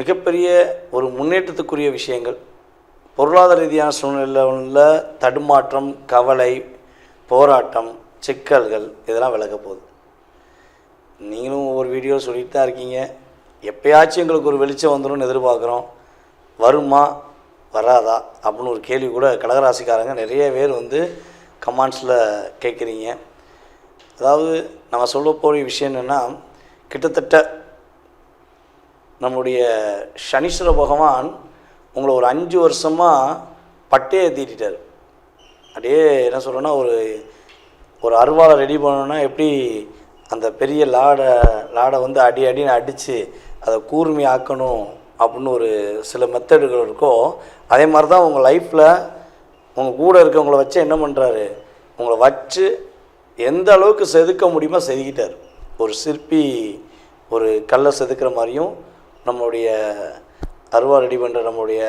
மிகப்பெரிய ஒரு முன்னேற்றத்துக்குரிய விஷயங்கள். பொருளாதார ரீதியான சூழ்நிலையில் தடுமாற்றம் கவலை போராட்டம் சிக்கல்கள் இதெல்லாம் விலக போகுது. நீங்களும் ஒவ்வொரு வீடியோ சொல்லிட்டு தான் இருக்கீங்க. எப்பயாச்சும் எங்களுக்கு ஒரு வெளிச்சம் வந்துடும்னு எதிர்பார்க்குறோம். வருமா? வராதா? அப்படின்னு ஒரு கேள்வி கூட கடகராசிக்காரங்க நிறைய பேர் வந்து கமெண்ட்ஸில் கேட்குறீங்க. அதாவது நம்ம சொல்ல போகிற விஷயம் என்னென்னா கிட்டத்தட்ட நம்முடைய சனீஸ்வர பகவான் உங்களை ஒரு அஞ்சு வருஷமாக பட்டையை தீட்டிட்டார். அப்படியே என்ன சொல்கிறேன்னா ஒரு ஒரு அருவாளை ரெடி பண்ணணும்னா எப்படி அந்த பெரிய லாடை லாடை வந்து அடி அடின்னு அடித்து அதை கூர்மை ஆக்கணும் அப்படின்னு ஒரு சில மெத்தடுகள் இருக்கோ அதே மாதிரி தான் உங்கள் லைஃப்பில் உங்கள் கூட இருக்கவங்கள வச்சு என்ன பண்ணுறாரு உங்களை வச்சு எந்த அளவுக்கு செதுக்க முடியுமோ செதுக்கிட்டார். ஒரு சிற்பி ஒரு கல்லை செதுக்கிற மாதிரியும் நம்மளுடைய அருவா ரெடி பண்ணுற நம்மளுடைய